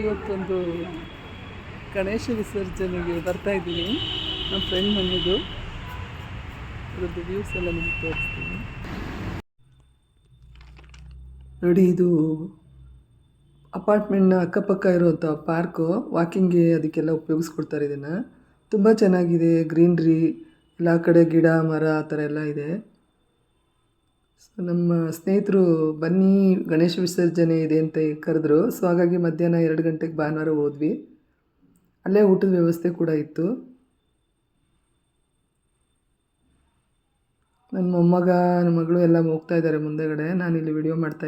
ಇವತ್ತೊಂದು ಗಣೇಶ ವಿಸರ್ಜನೆಗೆ ಬರ್ತಾ ಇದ್ದೀನಿ. ನಮ್ಮ ಫ್ರೆಂಡ್ ಮನೆಯದು. ಅದರದ್ದು ವ್ಯೂಸ್ ಎಲ್ಲ ನಿಮ್ಗೆ ತೋರಿಸ್ತೀನಿ. ನೋಡಿ, ಇದು ಅಪಾರ್ಟ್ಮೆಂಟ್ನ ಅಕ್ಕಪಕ್ಕ ಇರುವಂಥ ಪಾರ್ಕು ವಾಕಿಂಗ್ಗೆ ಅದಕ್ಕೆಲ್ಲ ಉಪಯೋಗಿಸ್ಕೊಡ್ತಾರೆ ಇದನ್ನು. ತುಂಬ ಚೆನ್ನಾಗಿದೆ ಗ್ರೀನ್ರಿ ಎಲ್ಲ ಕಡೆ ಗಿಡ, ಮರ, ಆ ಥರ ಎಲ್ಲ ಇದೆ. ನಮ್ಮ ಸ್ನೇಹಿತರು, ಬನ್ನಿ ಗಣೇಶ ವಿಸರ್ಜನೆ ಇದೆ ಅಂತ ಕರೆದ್ರು. ಸೊ ಹಾಗಾಗಿ ಮಧ್ಯಾಹ್ನ ಎರಡು ಗಂಟೆಗೆ ಭಾನುವಾರ ಹೋದ್ವಿ. ಅಲ್ಲೇ ಊಟದ ವ್ಯವಸ್ಥೆ ಕೂಡ ಇತ್ತು. ನನ್ನ ಮೊಮ್ಮಗ, ನನ್ನ ಮಗಳು ಎಲ್ಲ ಹೋಗ್ತಾ ಇದ್ದಾರೆ ಮುಂದೆಗಡೆ. ನಾನಿಲ್ಲಿ ವಿಡಿಯೋ ಮಾಡ್ತಾ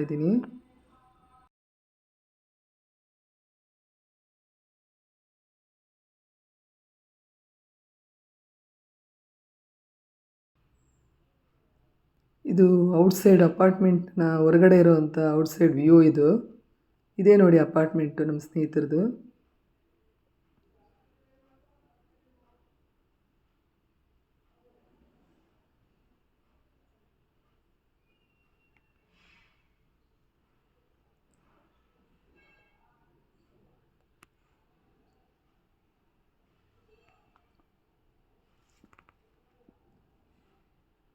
ಇದು ಔಟ್ಸೈಡ್ ಅಪಾರ್ಟ್ಮೆಂಟ್ನ ಹೊರಗಡೆ ಇರೋವಂಥ ಔಟ್ಸೈಡ್ ವ್ಯೂ ಇದು. ಇದೇ ನೋಡಿ ಅಪಾರ್ಟ್ಮೆಂಟು ನಮ್ಮ ಸ್ನೇಹಿತರದು.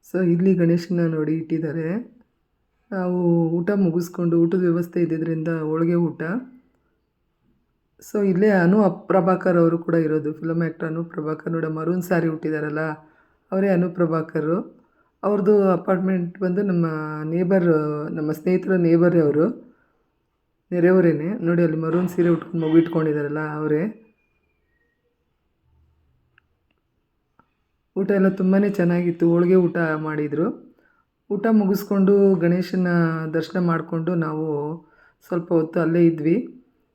ಸೊ ಇಲ್ಲಿ ಗಣೇಶನ ನೋಡಿ ಇಟ್ಟಿದ್ದಾರೆ. ನಾವು ಊಟ ಮುಗಿಸ್ಕೊಂಡು ಊಟದ ವ್ಯವಸ್ಥೆ ಇದ್ದಿದ್ದರಿಂದ ಹೋಳಿಗೆ ಊಟ. ಸೊ ಇಲ್ಲೇ ಅನು ಪ್ರಭಾಕರ್ ಅವರು ಕೂಡ ಇರೋದು. Film actor Anu Prabhakar. ನೋಡ ಮರೂನ್ ಸ್ಯಾರಿ ಹುಟ್ಟಿದಾರಲ್ಲ, ಅವರೇ ಅನು ಪ್ರಭಾಕರು. ಅವ್ರದ್ದು ಅಪಾರ್ಟ್ಮೆಂಟ್ ಬಂದು ನಮ್ಮ ನೇಬರ್ ನಮ್ಮ ಸ್ನೇಹಿತರ ನೇಬರೇ ಅವರು. ನೆರೆಯವರೇನೆ. ನೋಡಿ, ಅಲ್ಲಿ ಮರೂನ್ ಸೀರೆ ಉಟ್ಕೊಂಡು ಮಗು ಇಟ್ಕೊಂಡಿದ್ದಾರಲ್ಲ ಅವರೇ. ಊಟ ಎಲ್ಲ ತುಂಬಾ ಚೆನ್ನಾಗಿತ್ತು. ಹೋಳಿಗೆ ಊಟ ಮಾಡಿದರು. ಊಟ ಮುಗಿಸ್ಕೊಂಡು ಗಣೇಶನ ದರ್ಶನ ಮಾಡಿಕೊಂಡು ನಾವು ಸ್ವಲ್ಪ ಹೊತ್ತು ಅಲ್ಲೇ ಇದ್ವಿ.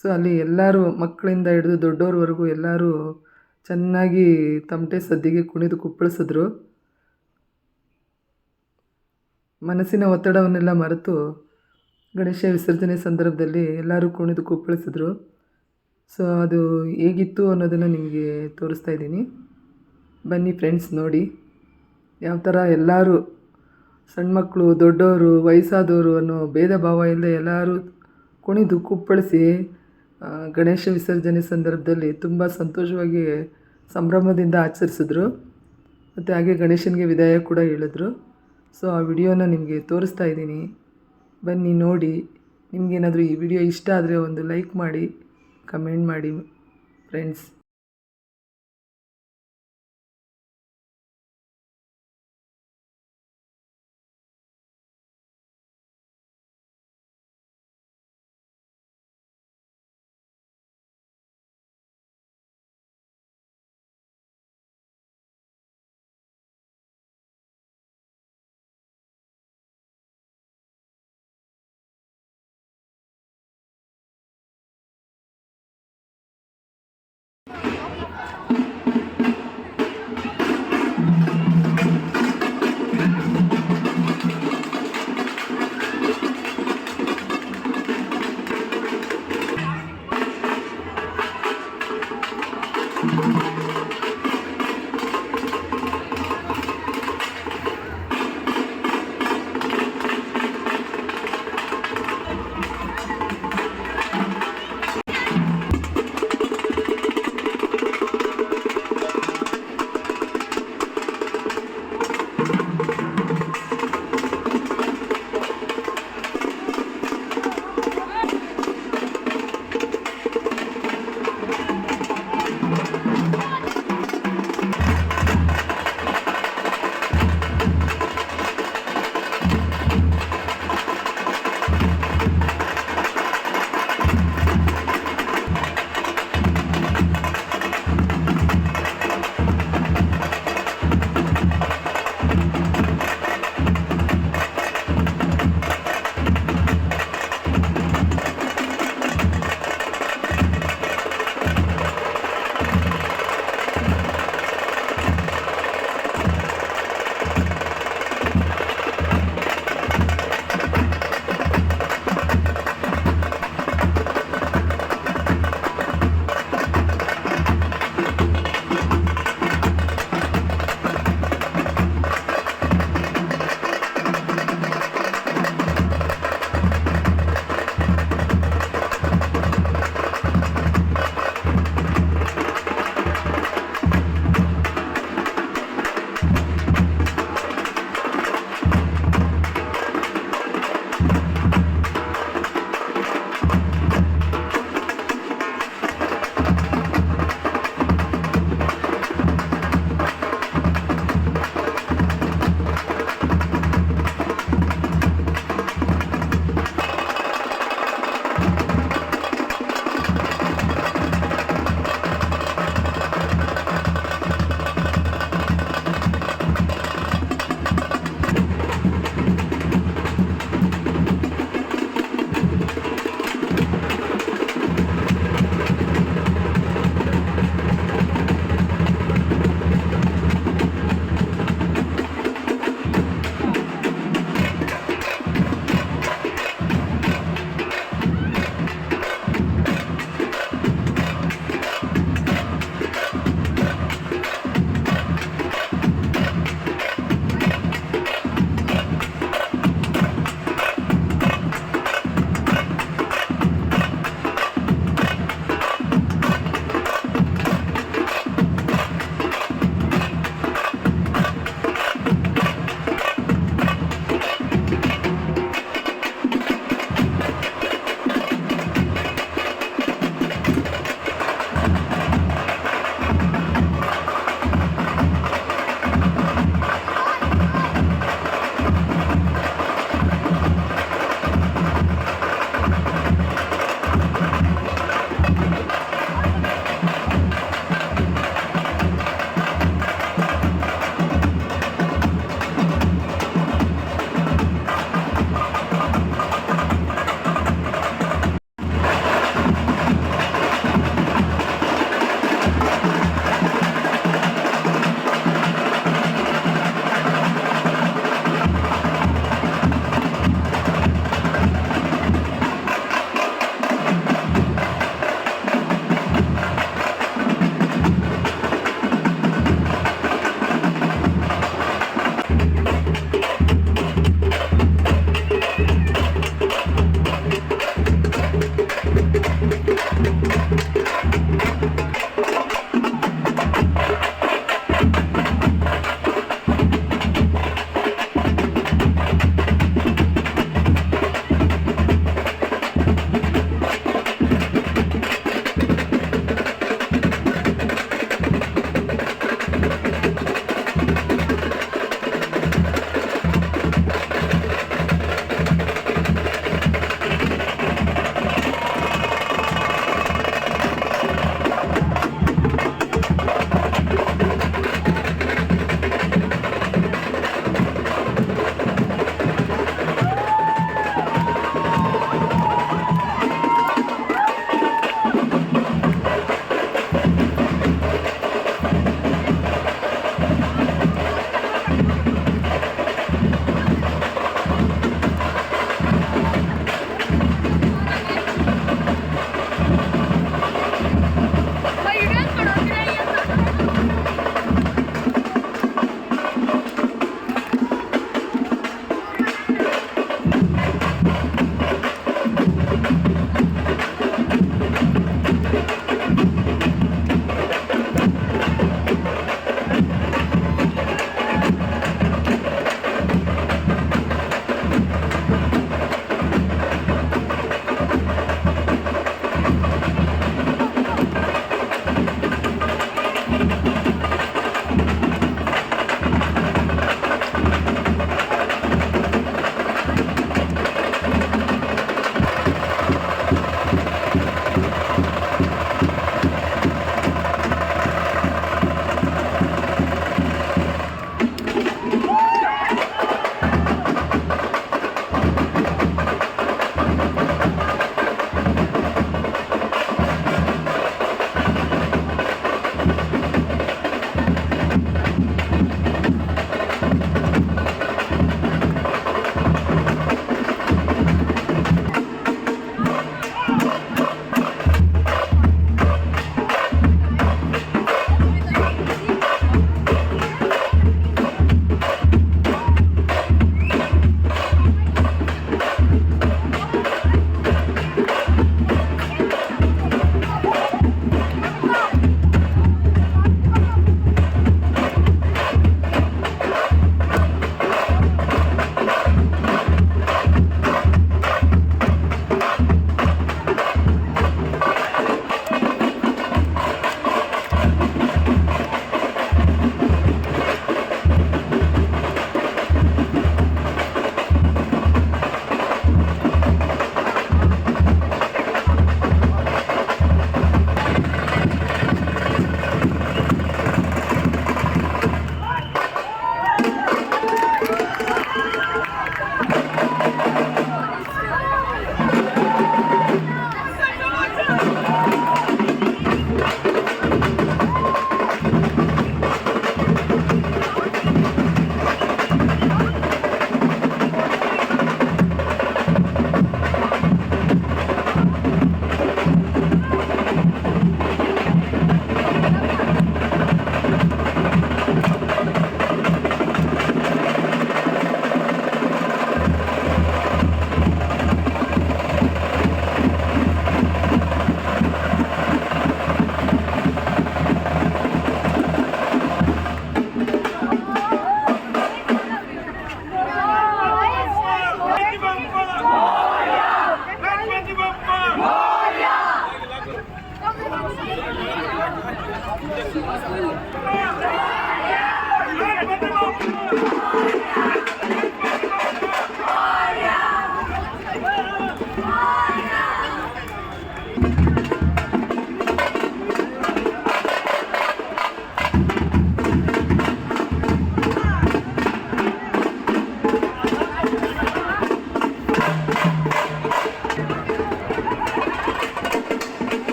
ಸೊ ಅಲ್ಲಿ ಎಲ್ಲರೂ ಮಕ್ಕಳಿಂದ ಹಿಡಿದು ದೊಡ್ಡವ್ರವರೆಗೂ ಎಲ್ಲರೂ ಚೆನ್ನಾಗಿ ತಮಟೆ ಸದ್ದಿಗೆ ಕುಣಿದು ಕುಪ್ಪಳಿಸಿದ್ರು. ಮನಸ್ಸಿನ ಒತ್ತಡವನ್ನೆಲ್ಲ ಮರೆತು ಗಣೇಶ ವಿಸರ್ಜನೆ ಸಂದರ್ಭದಲ್ಲಿ ಎಲ್ಲರೂ ಕುಣಿದು ಕುಪ್ಪಳಿಸಿದ್ರು. ಸೊ ಅದು ಹೇಗಿತ್ತು ಅನ್ನೋದನ್ನು ನಿಮಗೆ ತೋರಿಸ್ತಾ ಇದ್ದೀನಿ. ಬನ್ನಿ ಫ್ರೆಂಡ್ಸ್ ನೋಡಿ. ಯಾವ ಥರ ಎಲ್ಲರೂ ಸಣ್ಣ ಮಕ್ಕಳು ದೊಡ್ಡವರು ವಯಸ್ಸಾದವರು ಅನ್ನೋ ಭೇದ ಭಾವ ಇಲ್ಲದೆ ಎಲ್ಲರೂ ಕುಣಿದು ಕುಪ್ಪಳಿಸಿ ಗಣೇಶ ವಿಸರ್ಜನೆ ಸಂದರ್ಭದಲ್ಲಿ ತುಂಬ ಸಂತೋಷವಾಗಿ ಸಂಭ್ರಮದಿಂದ ಆಚರಿಸಿದ್ರು. ಮತ್ತು ಹಾಗೆ ಗಣೇಶನಿಗೆ ವಿದಾಯ ಕೂಡ ಹೇಳಿದ್ರು. ಸೊ ಆ ವಿಡಿಯೋನ ನಿಮಗೆ ತೋರಿಸ್ತಾ ಇದ್ದೀನಿ. ಬನ್ನಿ ನೋಡಿ. ನಿಮಗೇನಾದರೂ ಈ ವಿಡಿಯೋ ಇಷ್ಟ ಆದರೆ ಒಂದು ಲೈಕ್ ಮಾಡಿ ಕಮೆಂಟ್ ಮಾಡಿ ಫ್ರೆಂಡ್ಸ್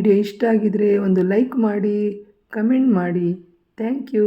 ವಿಡಿಯೋ ಇಷ್ಟ ಆಗಿದರೆ ಒಂದು ಲೈಕ್ ಮಾಡಿ ಕಮೆಂಟ್ ಮಾಡಿ. Thank you.